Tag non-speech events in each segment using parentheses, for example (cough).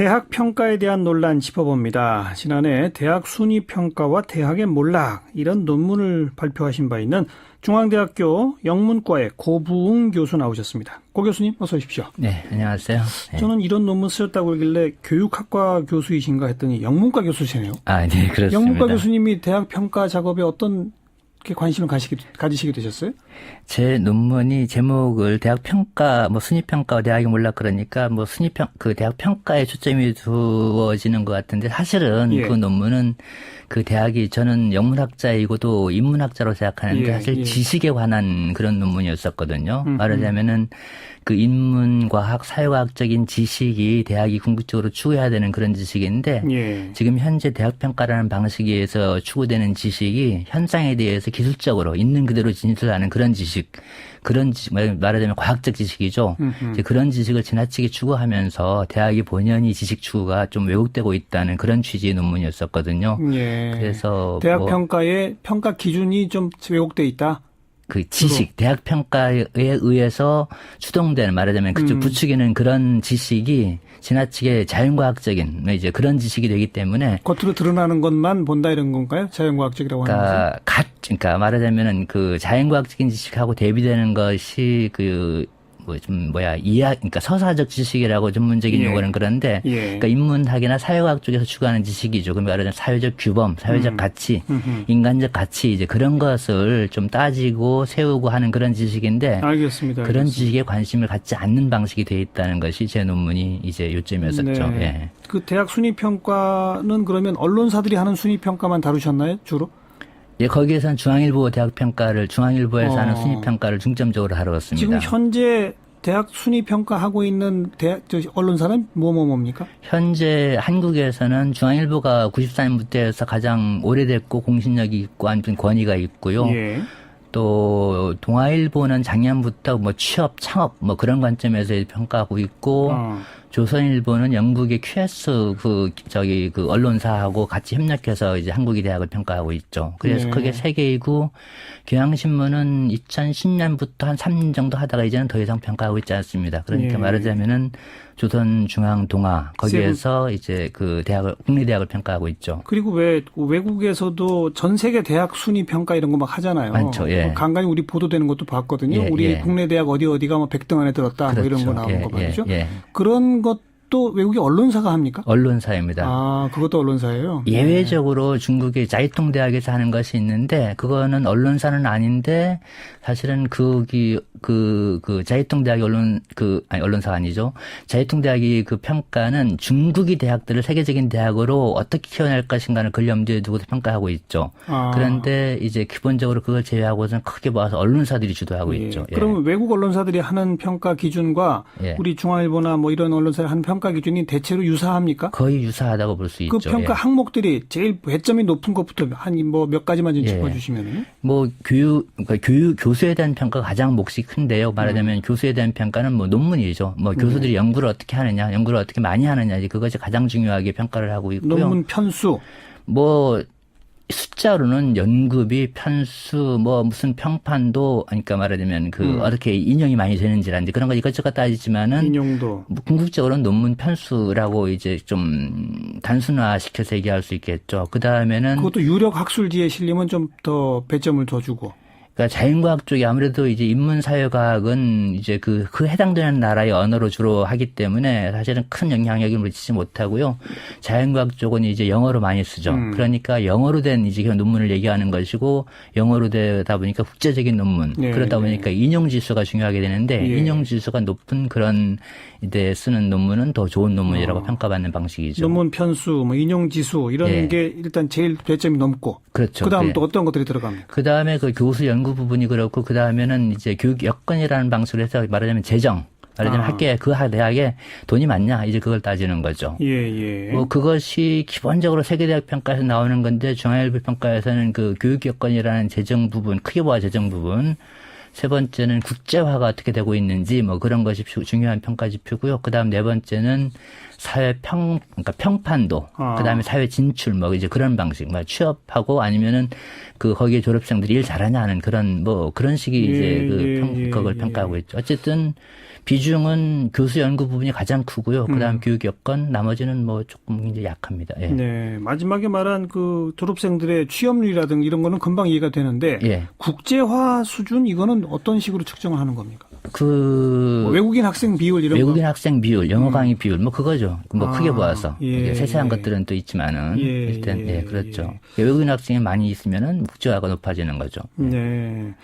대학 평가에 대한 논란 짚어봅니다. 지난해 대학 순위 평가와 대학의 몰락 이런 논문을 발표하신 바 있는 중앙대학교 영문과의 고부웅 교수 나오셨습니다. 고 교수님 어서 오십시오. 네, 안녕하세요. 네. 저는 이런 논문 쓰셨다고 하길래 교육학과 교수이신가 했더니 영문과 교수시네요. 아, 네, 그렇습니다. 영문과 교수님이 대학 평가 작업에 어떤 게 관심을 가시게, 가지시게 되셨어요? 제 논문이 제목을 대학 평가, 뭐 순위 평가와 대학이 몰라 그러니까 뭐 순위 평, 그 대학 평가에 초점이 두어지는 것 같은데 사실은 예. 그 논문은 그 대학이 저는 영문학자이고도 인문학자로 생각하는데 예, 사실 예. 지식에 관한 그런 논문이었었거든요. 음, 말하자면은 그 인문과학, 사회과학적인 지식이 대학이 궁극적으로 추구해야 되는 그런 지식인데 예. 지금 현재 대학 평가라는 방식에서 추구되는 지식이 현상에 대해서 기술적으로 있는 그대로 진술하는 그런 지식, 그런 지식, 말- 말하자면 과학적 지식이죠. 이제 그런 지식을 지나치게 추구하면서 대학이 본연이 지식 추구가 좀 왜곡되고 있다는 그런 취지의 논문이었었거든요. 예. 그래서 대학 뭐 평가의 평가 기준이 좀 왜곡돼 있다. 그 지식, 대학 평가에 의해서 추동되는 말하자면 그쪽 음. 부추기는 그런 지식이 지나치게 자연과학적인 이제 그런 지식이 되기 때문에 겉으로 드러나는 것만 본다 이런 건가요? 자연과학적이라고 하는 것은? 그러니까 갓 그러니까 말하자면은 그 자연과학적인 지식하고 대비되는 것이 그 뭐좀 뭐야 이야 그러니까 서사적 지식이라고 전문적인 예. 용어는 그런데 예. 그러니까 인문학이나 사회과학 쪽에서 추구하는 지식이죠. 그럼 말하자면 사회적 규범, 사회적 음. 가치, 음흠. 인간적 가치 이제 그런 것을 좀 따지고 세우고 하는 그런 지식인데 알겠습니다. 그런 알겠습니다. 지식에 관심을 갖지 않는 방식이 돼 있다는 것이 제 논문이 이제 요점이었었죠. 네. 예. 그 대학 순위 평가는 그러면 언론사들이 하는 순위 평가만 다루셨나요? 주로? 예, 거기에서는 중앙일보 대학 평가를 중앙일보에서 어. 하는 순위 평가를 중점적으로 다루었습니다. 지금 현재 대학 순위 평가하고 있는 대학 저 언론사는 뭐뭐 뭡니까? 현재 한국에서는 중앙일보가 94년부터 해서 가장 오래됐고 공신력이 있고 아무튼 권위가 있고요. 예. 또 동아일보는 작년부터 뭐 취업, 창업 뭐 그런 관점에서 평가하고 있고 어. 조선일보는 영국의 QS 그 저기 그 언론사하고 같이 협력해서 이제 한국의 대학을 평가하고 있죠. 그래서 네. 그게 세 개이고 경향신문은 2010년부터 한 3년 정도 하다가 이제는 더 이상 평가하고 있지 않습니다. 그러니까 예. 말하자면은 조선 중앙 동아 거기에서 이제 그 대학을 국내 대학을 평가하고 있죠. 그리고 왜 외국에서도 전 세계 대학 순위 평가 이런 거 막 하잖아요. 많죠, 예. 간간히 우리 보도되는 것도 봤거든요. 예, 우리 예. 국내 대학 어디 어디가 뭐 100등 안에 들었다 뭐 이런 거 나오는 예, 거 말이죠. 예, 예. 그런 것도 외국의 언론사가 합니까? 언론사입니다. 아, 그것도 언론사예요. 예외적으로 중국의 자이통 대학에서 하는 것이 있는데 그거는 언론사는 아닌데 사실은 그기 그 그 자이통 대학의 언론 그 아니 언론사가 아니죠. 자이통 대학이 그 평가는 중국이 대학들을 세계적인 대학으로 어떻게 키워낼 것인가를 그걸 염두에 두고 평가하고 있죠. 아. 그런데 이제 기본적으로 그걸 제외하고는 크게 봐서 언론사들이 주도하고 예. 있죠. 예. 그러면 외국 언론사들이 하는 평가 기준과 예. 우리 중앙일보나 뭐 이런 언론사를 하는 평가 기준이 대체로 유사합니까? 거의 유사하다고 볼수그 있죠. 평가 예. 항목들이 제일 배점이 높은 것부터 한 뭐 몇 가지만 좀 예. 짚어주시면은. 뭐 교육 그러니까 교육 교수에 대한 평가가 가장 몫이 큰데요. 말하자면 음. 교수에 대한 평가는 뭐 논문이죠. 뭐 교수들이 연구를 어떻게 하느냐, 연구를 어떻게 많이 하느냐 그것이 가장 중요하게 평가를 하고 있고요. 논문 편수. 뭐 숫자로는 연구비, 편수, 뭐 무슨 평판도 그러니까 말하자면 그 음. 어떻게 인용이 많이 되는지라든지 그런 거 이것저것 따지지만은 인용도. 뭐 궁극적으로는 논문 편수라고 이제 좀 단순화 시켜서 얘기할 수 있겠죠. 그 다음에는 그것도 유력 학술지에 실리면 좀 더 배점을 더 주고. 그러니까 자연과학 쪽이 아무래도 이제 인문사회과학은 이제 그, 그 해당되는 나라의 언어로 주로 하기 때문에 사실은 큰 영향력을 미치지 못하고요. 자연과학 쪽은 이제 영어로 많이 쓰죠. 음. 그러니까 영어로 된 이제 논문을 얘기하는 것이고 영어로 되다 보니까 국제적인 논문 네, 그러다 네. 보니까 인용 지수가 중요하게 되는데 예. 인용 지수가 높은 그런 이제 쓰는 논문은 더 좋은 논문이라고 어. 평가받는 방식이죠. 논문 편수, 뭐 인용 지수 이런 예. 게 일단 제일 배점이 넘고. 그렇죠. 그다음 예. 또 어떤 것들이 들어갑니까? 그 다음에 그 교수 연구 부분이 그렇고 그 다음에는 이제 교육 여건이라는 방식으로 해서 말하자면 재정. 말하자면 아. 학교에 그 학- 대학에 돈이 많냐 이제 그걸 따지는 거죠. 예, 예. 뭐 그것이 기본적으로 세계 대학 평가에서 나오는 건데 중앙일보 평가에서는 그 교육 여건이라는 재정 부분 크게 보아 재정 부분 세 번째는 국제화가 어떻게 되고 있는지 뭐 그런 것이 주- 중요한 평가 지표고요. 그다음 네 번째는 사회 평 그러니까 평판도 아. 그다음에 사회 진출 뭐 이제 그런 방식 뭐 취업하고 아니면은 그 거기에 졸업생들이 일 잘하냐 하는 그런 뭐 그런 식의 예, 이제 그 예, 평, 예, 그걸 예. 평가하고 있죠. 어쨌든 비중은 교수 연구 부분이 가장 크고요. 그다음 음. 교육 여건 나머지는 뭐 조금 이제 약합니다. 예. 네. 마지막에 말한 그 졸업생들의 취업률이라든가 이런 거는 금방 이해가 되는데 예. 국제화 수준 이거는 어떤 식으로 측정을 하는 겁니까? 그 뭐 외국인 학생 비율 이런 외국인 거. 학생 비율, 영어 강의 비율, 뭐 그거죠. 뭐 아, 크게 보아서 예, 세세한 예. 것들은 또 있지만은 예, 일단 예, 예, 그렇죠. 외국인 학생이 많이 있으면은 국제화가 높아지는 거죠. 네.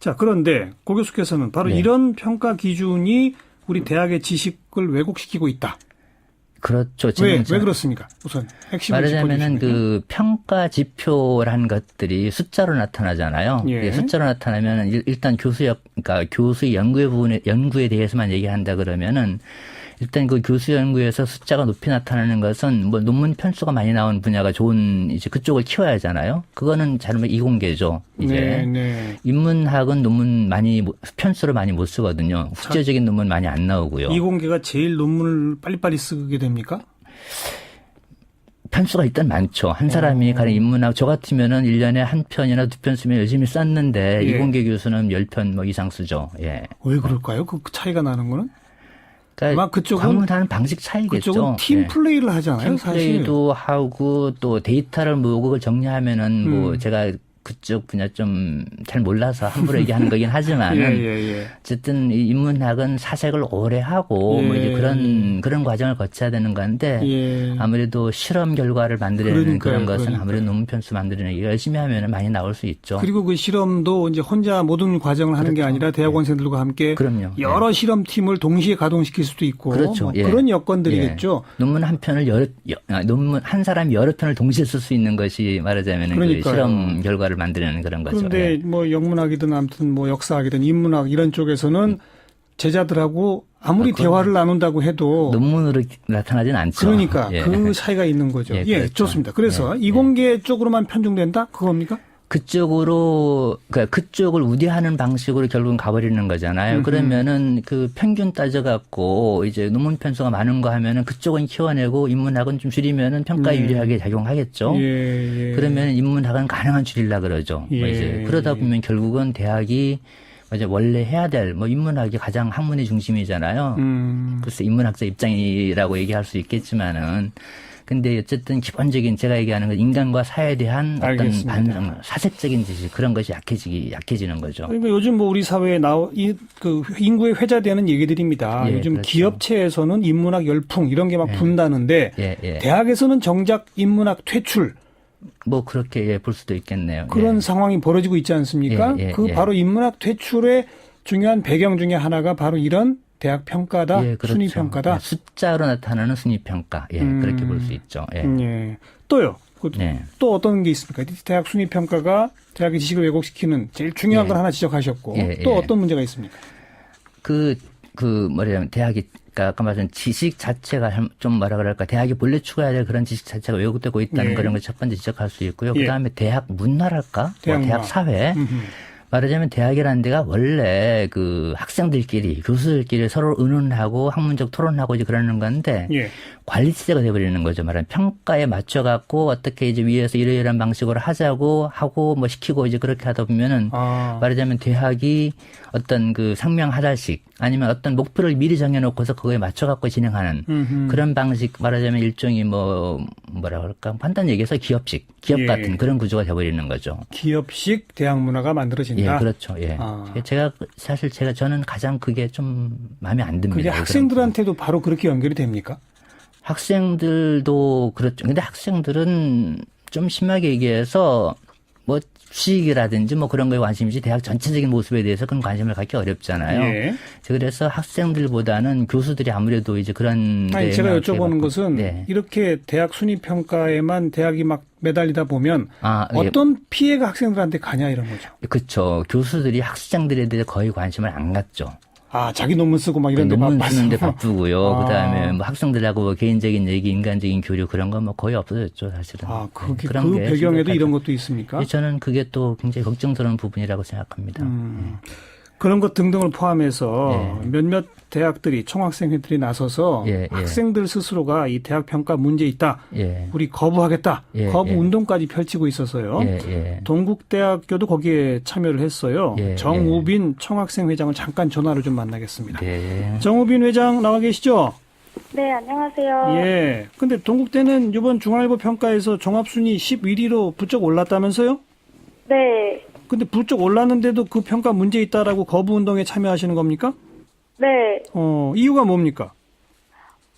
자, 그런데 고 교수께서는 바로 네. 이런 평가 기준이 우리 대학의 지식을 왜곡시키고 있다. 그렇죠. 왜, 왜 그렇습니까? 우선 핵심을 말하자면은. 그 평가 지표란 것들이 숫자로 나타나잖아요. 예. 예, 숫자로 나타나면 일- 일단 교수 역 그러니까 교수 연구의 부분에 연구에 대해서만 얘기한다 그러면은 일단 그 교수 연구에서 숫자가 높이 나타나는 것은 뭐 논문 편수가 많이 나온 분야가 좋은 이제 그쪽을 키워야 하잖아요. 그거는 잘못 이공계죠. 이제 네, 네. 인문학은 논문 많이 못- 편수를 많이 못 쓰거든요. 국제적인 논문 많이 안 나오고요. 이공계가 제일 논문을 빨리빨리 쓰게 됩니까? 편수가 일단 많죠. 한 사람이 어. 가령 인문학, 저 같으면은 1년에 한 편이나 두 편 쓰면 열심히 썼는데, 예. 이공계 교수는 10편 뭐 이상 쓰죠. 예. 왜 그럴까요? 그 차이가 나는 거는? 그러니까 아마 그쪽은- 방문하는 방식 차이겠죠. 그쪽은 팀 예. 플레이를 하잖아요, 팀 사실. 플레이도 하고 또 데이터를 모으고 그걸 정리하면은 뭐 음. 제가 그쪽 분야 좀 잘 몰라서 함부로 얘기하는 거긴 (laughs) 예, 하지만은 예, 예. 어쨌든 이 인문학은 사색을 오래 하고 뭐 이제 예. 그런 그런 과정을 거쳐야 되는 건데 예. 아무래도 실험 결과를 만들어내는 그런 것은 그러니까요. 아무래도 논문 편수 만들어내기 열심히 하면 많이 나올 수 있죠. 그리고 그 실험도 이제 혼자 모든 과정을 하는 게 그렇죠. 아니라 대학원생들과 함께 그럼요. 여러 실험팀을 동시에 가동시킬 수도 있고 그렇죠. 뭐 예. 그런 여건들이겠죠. 예. 논문 한 편을 여러 여- 아, 논문 한 사람이 여러 편을 동시에 쓸 수 있는 것이 말하자면 그. 실험 결과를 만들어내는 그런 거죠. 그런데 예. 뭐 영문학이든 아무튼 뭐 역사학이든 인문학 이런 쪽에서는 제자들하고 아무리 음. 아. 대화를 나눈다고 해도 논문으로 나타나진 않죠. 그러니까 예. 그 차이가 있는 거죠. 예, 예, 그렇죠. 좋습니다. 그래서 예, 이공계 쪽으로만 편중된다? 그겁니까? 그쪽으로 그러니까 그쪽을 우대하는 방식으로 결국은 가버리는 거잖아요. 그러면은 그 평균 따져갖고 이제 논문 편수가 많은 거 하면은 그쪽은 키워내고 인문학은 좀 줄이면은 평가에 네. 유리하게 작용하겠죠. 예, 예. 그러면 인문학은 가능한 줄이려 그러죠. 뭐 예. 이제 그러다 보면 결국은 대학이 이제 원래 해야 될 뭐 인문학이 가장 학문의 중심이잖아요. 음, 글쎄 인문학자 입장이라고 얘기할 수 있겠지만은 근데 어쨌든 기본적인 제가 얘기하는 건 인간과 사회에 대한 어떤 알겠습니다. 반응, 사색적인 지식 그런 것이 약해지기 약해지는 거죠. 그러니까 요즘 뭐 우리 사회에 나오 이그 인구에 회자되는 얘기들입니다. 예, 요즘 그렇죠. 기업체에서는 인문학 열풍 이런 게막 예. 분다는데 예, 예. 대학에서는 정작 인문학 퇴출 뭐 그렇게 예, 볼 수도 있겠네요. 그런 예. 상황이 벌어지고 있지 않습니까? 예, 예, 그 예. 바로 인문학 퇴출의 중요한 배경 중에 하나가 바로 이런 대학 평가다, 예, 그렇죠. 순위 평가다. 예, 숫자로 나타나는 순위 평가. 예, 음. 그렇게 볼 수 있죠. 예. 음, 예. 또요. 그 네. 또 어떤 게 있습니까? 대학 순위 평가가 대학의 지식을 왜곡시키는 제일 중요한 예. 걸 하나 지적하셨고 예, 또 예. 어떤 문제가 있습니까? 그, 그, 뭐냐면, 대학이, 그러니까 아까 말한 지식 자체가 좀- 좀 뭐라 그럴까, 대학이 본래 추구해야 될 그런 지식 자체가 왜곡되고 있다는 예. 그런 걸 첫 번째 지적할 수 있고요. 예. 그 다음에 대학 문화랄까? 대학 뭐 대학 문화. 사회. 음흠. 말하자면 대학이라는 데가 원래 그 학생들끼리, 교수들끼리 서로 의논하고 학문적 토론하고 이제 그러는 건데, 예. 관리 체제가 돼버리는 거죠. 말하면 평가에 맞춰갖고 어떻게 이제 위에서 이러이러한 방식으로 하자고 하고 뭐 시키고 이제 그렇게 하다 보면은 아, 말하자면 대학이 어떤 그 상명하달식 아니면 어떤 목표를 미리 정해놓고서 그거에 맞춰갖고 진행하는 음흠. 그런 방식 말하자면 일종의 뭐 뭐라 그럴까 간단 얘기해서 기업식 기업 예. 같은 그런 구조가 돼버리는 거죠. 기업식 대학 문화가 만들어진다. 예, 그렇죠. 예. 아. 제가 사실 제가 저는 가장 그게 좀 마음에 안 듭니다. 그게 학생들한테도 바로 그렇게 연결이 됩니까? 학생들도 그렇죠. 근데 학생들은 좀 심하게 얘기해서 뭐 주식이라든지 뭐 그런 거에 관심이지 대학 전체적인 모습에 대해서 그런 관심을 갖기 어렵잖아요. 예. 그래서 학생들보다는 교수들이 아무래도 이제 그런 아니 제가 여쭤보는 것은 네. 이렇게 대학 순위 평가에만 대학이 막 매달리다 보면 아, 예. 어떤 피해가 학생들한테 가냐 이런 거죠. 그렇죠. 교수들이 학생들에 대해 거의 관심을 안 갖죠. 아 자기 논문 쓰고 막 이런 데 논문 바빠서. 쓰는데 바쁘고요. 아. 그다음에 뭐 학생들하고 뭐 개인적인 얘기, 인간적인 교류 그런 건 뭐 거의 없어졌죠, 사실은. 아 그게 그런 그게 배경에도. 이런 것도 있습니까? 저는 그게 또 굉장히 걱정스러운 부분이라고 생각합니다. 음. 그런 것 등등을 포함해서 예. 몇몇 대학들이 총학생회들이 나서서 예, 예. 학생들 스스로가 이 대학 평가 문제 있다. 예. 우리 거부하겠다. 예, 거부 예. 운동까지 펼치고 있어서요. 예, 예. 동국대학교도 거기에 참여를 했어요. 예, 정우빈 총학생 회장을 잠깐 전화로 좀 만나겠습니다. 네. 정우빈 회장 나와 계시죠? 네, 안녕하세요. 예. 근데 동국대는 이번 중앙일보 평가에서 종합순위 11위로 부쩍 올랐다면서요? 네, 근데 부쩍 올랐는데도 그 평가 문제 있다라고 거부 운동에 참여하시는 겁니까? 네. 어, 이유가 뭡니까?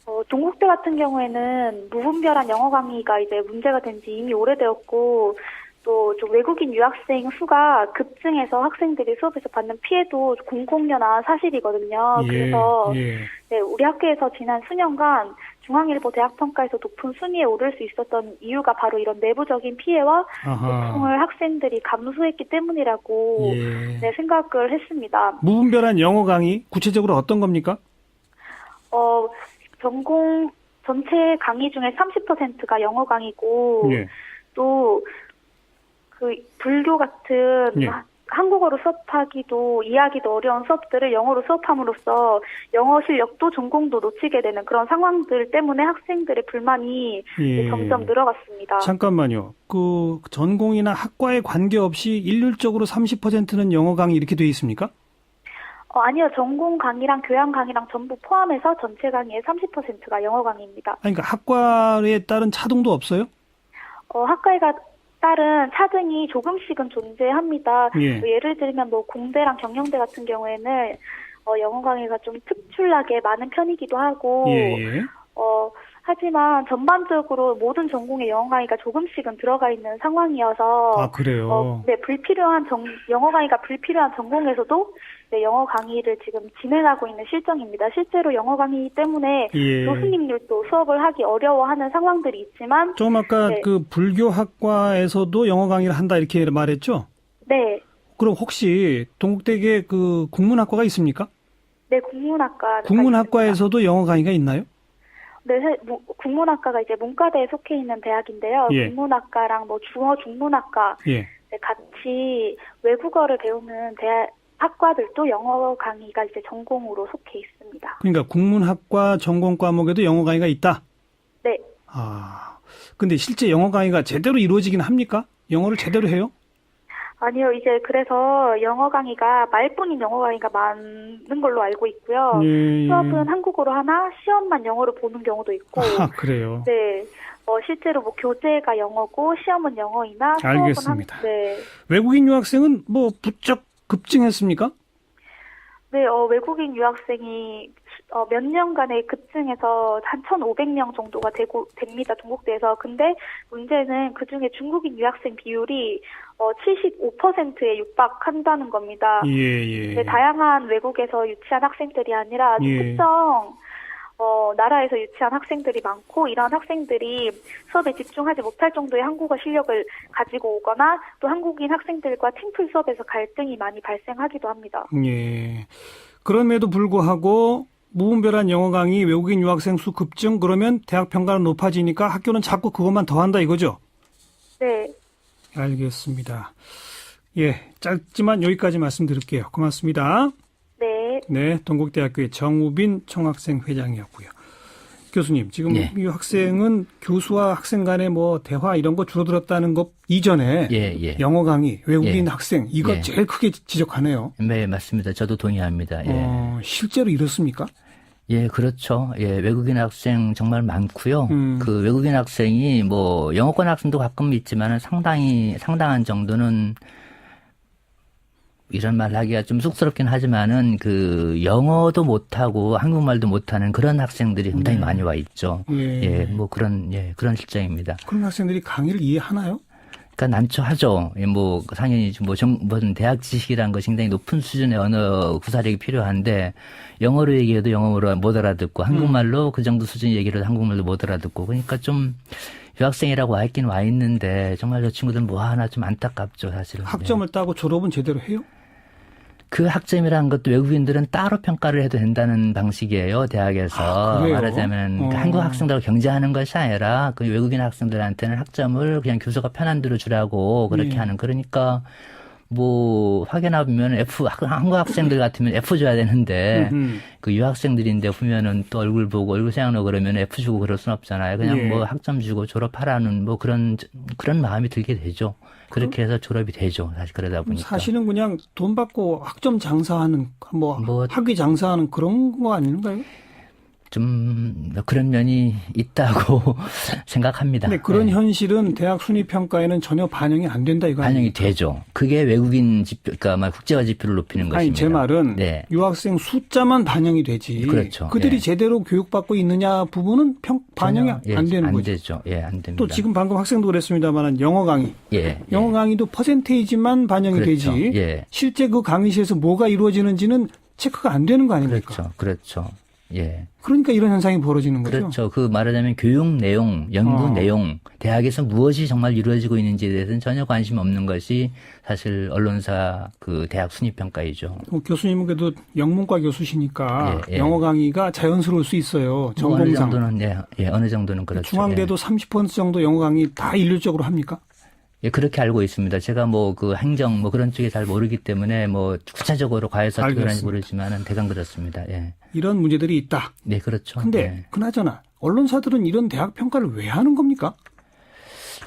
어, 동국대 같은 경우에는 무분별한 영어 강의가 이제 문제가 된 지 이미 오래되었고, 또 좀 외국인 유학생 수가 급증해서 학생들이 수업에서 받는 피해도 공공연한 사실이거든요. 그래서 예. 네, 우리 학교에서 지난 수년간 중앙일보 대학평가에서 높은 순위에 오를 수 있었던 이유가 바로 이런 내부적인 피해와. 고통을 학생들이 감수했기 때문이라고 예. 네, 생각을 했습니다. 무분별한 영어 강의 구체적으로 어떤 겁니까? 어, 전공 전체 강의 중에 30%가 영어 강의고 예. 또그 불교 같은 예. 하- 한국어로 수업하기도 이해하기도 어려운 수업들을 영어로 수업함으로써 영어 실력도 전공도 놓치게 되는 그런 상황들 때문에 학생들의 불만이 예. 점점 늘어갔습니다. 잠깐만요. 그 전공이나 학과에 관계없이 일률적으로 30%는 영어 강의 이렇게 돼 있습니까? 어, 아니요, 전공 강의랑 교양 강의랑 전부 포함해서 전체 강의의 30%가 영어 강의입니다. 아니, 그러니까 학과에 따른 차등도 없어요? 어, 학과에 가 따른 차등이 조금씩은 존재합니다. 예. 뭐 예를 들면 뭐 공대랑 경영대 같은 경우에는 어, 영어 강의가 좀 특출나게 많은 편이기도 하고 예, 예. 어, 하지만 전반적으로 모든 전공에 영어 강의가 조금씩은 들어가 있는 상황이어서 아, 그래요. 어, 네, 불필요한 정, 영어 강의가 불필요한 전공에서도 네, 영어 강의를 지금 진행하고 있는 실정입니다. 실제로 영어 강의 때문에 예. 교수님들도 수업을 하기 어려워하는 상황들이 있지만 좀 아까 네. 그 불교 학과에서도 영어 강의를 한다 이렇게 말했죠? 네, 그럼 혹시 동국대에 그 국문학과가 있습니까? 네, 국문학과. 국문학과에서도 영어 강의가 있나요? 네, 세- 무- 국문학과가 이제 문과대에 속해 있는 대학인데요. 예. 국문학과랑 뭐 중어 중문학과 예. 네, 같이 외국어를 배우는 대학 학과들도 영어 강의가 이제 전공으로 속해 있습니다. 그러니까 국문학과 전공 과목에도 영어 강의가 있다. 네. 아. 근데 실제 영어 강의가 제대로 이루어지긴 합니까? 영어를 제대로 해요? 아니요, 이제 그래서 영어 강의가 말뿐인 영어 강의가 많은 걸로 알고 있고요. 예. 수업은 한국어로 하나 시험만 영어로 보는 경우도 있고. 아, 그래요. 네. 어, 실제로 뭐 교재가 영어고 시험은 영어이나 수업은 알겠습니다. 한, 네. 외국인 유학생은 뭐 부쩍 급증했습니까? 네, 어, 외국인 유학생이 어, 몇 년간에 급증해서 한 1,500명 정도가 되고 됩니다. 동국대에서. 근데 문제는 그 중에 중국인 유학생 비율이 어, 75%에 육박한다는 겁니다. 예, 예. 네, 다양한 외국에서 유치한 학생들이 아니라 예. 특정 어, 나라에서 유치한 학생들이 많고 이런 학생들이 수업에 집중하지 못할 정도의 한국어 실력을 가지고 오거나 또 한국인 학생들과 팀플 수업에서 갈등이 많이 발생하기도 합니다. 예. 그럼에도 불구하고 무분별한 영어 강의, 외국인 유학생 수 급증 그러면 대학 평가는 높아지니까 학교는 자꾸 그것만 더한다 이거죠? 네, 알겠습니다. 예, 짧지만 여기까지 말씀드릴게요. 고맙습니다. 네, 네, 동국대학교의 정우빈 총학생 회장이었고요. 교수님, 지금 예. 이 학생은 교수와 학생 간의 뭐 대화 이런 거 줄어들었다는 것 이전에 예, 예. 영어 강의, 외국인 예. 학생 이거 예. 제일 크게 지적하네요. 네, 맞습니다. 저도 동의합니다. 예. 어, 실제로 이렇습니까? 예, 그렇죠. 예, 외국인 학생 정말 많고요. 음. 그 외국인 학생이 뭐 영어권 학생도 가끔 있지만은 상당히 상당한 정도는 이런 말 하기가 좀 쑥스럽긴 하지만은 그 영어도 못하고 한국말도 못하는 그런 학생들이 굉장히 많이 와 있죠. 예. 예, 뭐 그런 예 그런 실정입니다. 그런 학생들이 강의를 이해하나요? 그러니까 난처하죠. 예, 뭐 당연히 뭐 정, 무슨 대학 지식이라는 것이 굉장히 높은 수준의 언어 구사력이 필요한데 영어로 얘기해도 영어로 못 알아듣고 한국말로 그 정도 수준 얘기를 한국말로 못 알아듣고 그러니까 좀 유학생이라고 와 있긴 와 있는데 정말 저 친구들 뭐 하나 좀 안타깝죠 사실은. 예. 학점을 따고 졸업은 제대로 해요? 그 학점이라는 것도 외국인들은 따로 평가를 해도 된다는 방식이에요 대학에서 아? 말하자면 어. 그 한국 학생들하고 경쟁하는 것이 아니라 그 외국인 학생들한테는 학점을 그냥 교수가 편한 대로 주라고 그렇게 예. 하는 그러니까 뭐 확인해 보면 F 학- 한국 학생들 같으면 F 줘야 되는데 음흠. 그 유학생들인데 보면은 또 얼굴 보고 얼굴 생각나고 그러면 F 주고 그럴 순 없잖아요. 그냥 예. 뭐 학점 주고 졸업하라는 뭐 그런 그런 마음이 들게 되죠. 그렇게 해서 졸업이 되죠. 사실 그러다 보니까. 사실은 그냥 돈 받고 학점 장사하는 뭐, 뭐- 학위 장사하는 그런 거 아닌가요? 좀 그런 면이 있다고 (laughs) 생각합니다. 근데 그런 네. 현실은 대학 순위 평가에는 전혀 반영이 안 된다 이거 반영이 아닙니까? 되죠. 그게 외국인 지표, 그러니까 막 국제화 지표를 높이는 아니 것입니다. 제 말은 네. 유학생 숫자만 반영이 되지. 그렇죠. 그들이 예. 제대로 교육받고 있느냐 부분은 평 반영이 전혀, 예, 안 되는 안 거죠. 되죠. 예, 안 됩니다. 또 지금 방금 학생도 그랬습니다만 영어 강의, 예, 영어 강의도 퍼센테이지만 반영이 그렇죠. 되지. 예. 실제 그 강의실에서 뭐가 이루어지는지는 체크가 안 되는 거 아닙니까? 그렇죠. 그렇죠. 예. 그러니까 이런 현상이 벌어지는 거죠. 그렇죠. 그 말하자면 교육 내용, 연구 어. 내용, 대학에서 무엇이 정말 이루어지고 있는지에 대해서는 전혀 관심 없는 것이 사실 언론사 그 대학 순위 평가이죠. 어, 교수님은 그래도 영문과 교수시니까 예, 예. 영어 강의가 자연스러울 수 있어요. 뭐 어느 전공상. 정도는 예, 예, 어느 정도는 그렇죠. 중앙대도 30% 정도 영어 강의 다 일률적으로 합니까? 예, 그렇게 알고 있습니다. 제가 뭐 그 행정 뭐 그런 쪽에 잘 모르기 때문에 뭐 구체적으로 하는지 알겠습니다. 모르지만은 대강 그렇습니다. 예. 이런 문제들이 있다. 네, 그렇죠. 근데 예. 그나저나 언론사들은 이런 대학 평가를 왜 하는 겁니까?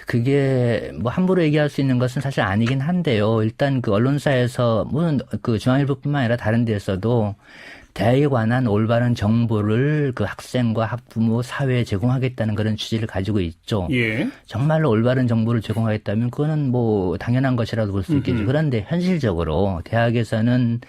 그게 뭐 함부로 얘기할 수 있는 것은 사실 아니긴 한데요. 일단 그 언론사에서 물론 그 중앙일보뿐만 아니라 다른 데에서도 대학에 관한 올바른 정보를 그 학생과 학부모, 사회에 제공하겠다는 그런 취지를 가지고 있죠. 예. 정말로 올바른 정보를 제공하겠다면 그거는 뭐 당연한 것이라도 볼 수 있겠죠. 그런데 현실적으로 대학에서는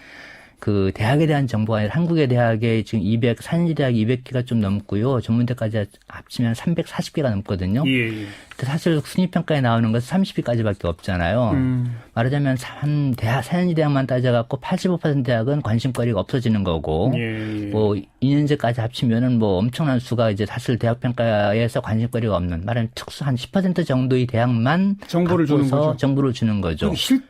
그 대학에 대한 정보가 아니라 한국의 대학에 지금 200, 산지 대학 200개가 좀 넘고요. 전문대까지 합치면 340개가 넘거든요. 예. 예. 근데 사실 순위 평가에 나오는 것은 30위까지밖에 없잖아요. 음. 말하자면 한 대학, 산지 대학만 따져 갖고 85% 대학은 관심거리가 없어지는 거고, 예. 예. 뭐 2년제까지 합치면은 뭐 엄청난 수가 이제 사실 대학 평가에서 관심거리가 없는 말하자면 특수 한 10% 정도의 대학만 정보를 주는 거죠. 정보를 주는 거죠. 실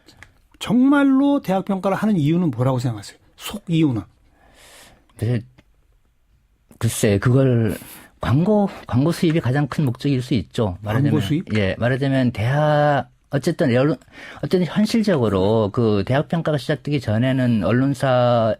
정말로 대학 평가를 하는 이유는 뭐라고 생각하세요? 속 이유는 글쎄 그걸 광고 광고 수입이 가장 큰 목적일 수 있죠. 말하자면 광고 수입? 예, 말하자면 대학 어쨌든 여론 어쨌든 현실적으로 그 대학 평가가 시작되기 전에는 언론사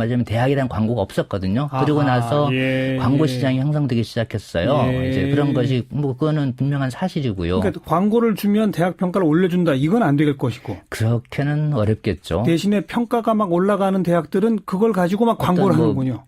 말하자면 대학이라는 광고가 없었거든요. 그리고 나서 예, 광고 예. 시장이 형성되기 시작했어요. 예. 이제 그런 것이 뭐 그거는 분명한 사실이고요. 그러니까 광고를 주면 대학 평가를 올려준다 이건 안 될 것이고 그렇게는 어렵겠죠. 대신에 평가가 막 올라가는 대학들은 그걸 가지고 막 광고를 뭐 하는군요.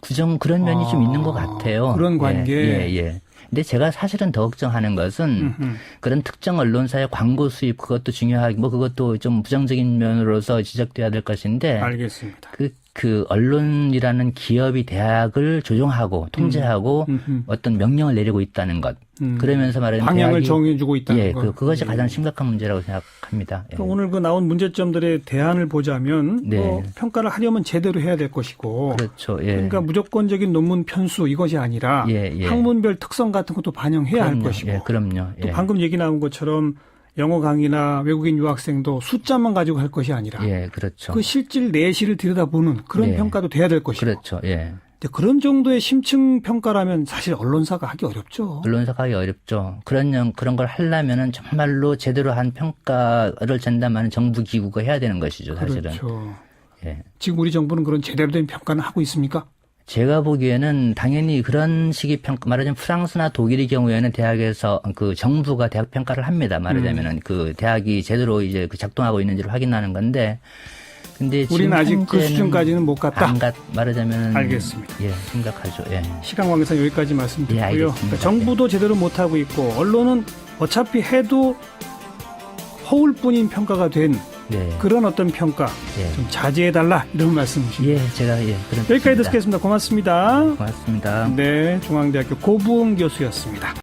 구정 그런 면이 좀 아, 있는 것 같아요. 그런 예, 관계. 예, 예. 근데 제가 사실은 더 걱정하는 것은 음흠. 그런 특정 언론사의 광고 수입 그것도 중요하고 뭐 그것도 좀 부정적인 면으로서 지적돼야 될 것인데 알겠습니다. 그, 그 언론이라는 기업이 대학을 조종하고 통제하고 음흠. 어떤 명령을 내리고 있다는 것. 음. 그러면서 말하는 방향을 정해주고 있다는 예, 거. 그, 그것이 예. 가장 심각한 문제라고 생각합니다. 예. 그 오늘 그 나온 문제점들의 대안을 보자면 네. 뭐 평가를 하려면 제대로 해야 될 것이고 그렇죠. 예. 그러니까 무조건적인 논문 편수 이것이 아니라 예, 예. 학문별 특성 같은 것도 반영해야 할 그럼요. 것이고 예, 그럼요. 또 예. 방금 얘기 나온 것처럼 영어 강의나 외국인 유학생도 숫자만 가지고 할 것이 아니라 예, 그렇죠. 그 실질 내실을 들여다보는 그런 예. 평가도 돼야 될 것이고 그렇죠. 예. 근데 그런 정도의 심층 평가라면 사실 언론사가 하기 어렵죠. 언론사가 하기 어렵죠. 그런 영- 그런 걸 하려면은 정말로 제대로 한 평가를 전담하는 정부 기구가 해야 되는 것이죠, 사실은. 그렇죠. 예. 지금 우리 정부는 그런 제대로 된 평가는 하고 있습니까? 제가 보기에는 당연히 그런 식의 평가, 말하자면 프랑스나 독일의 경우에는 대학에서 그 정부가 대학 평가를 합니다. 말하자면은 음. 그 대학이 제대로 이제 그 작동하고 있는지를 확인하는 건데, 근데 우리는 아직 그 수준까지는 못 갔다. 안 갔, 말하자면 알겠습니다. 예, 심각하죠. 예. 시간 관계상 여기까지 예, 말씀드리고요. 알겠습니다. 그러니까 정부도 제대로 못 하고 있고 언론은 어차피 해도 허울뿐인 평가가 된 네. 그런 어떤 평가 예. 좀 자제해달라 이런 말씀이십니다. 예, 제가 예, 그런 여기까지 뜻입니다. 듣겠습니다. 고맙습니다. 고맙습니다. 네, 중앙대학교 고부흥 교수였습니다.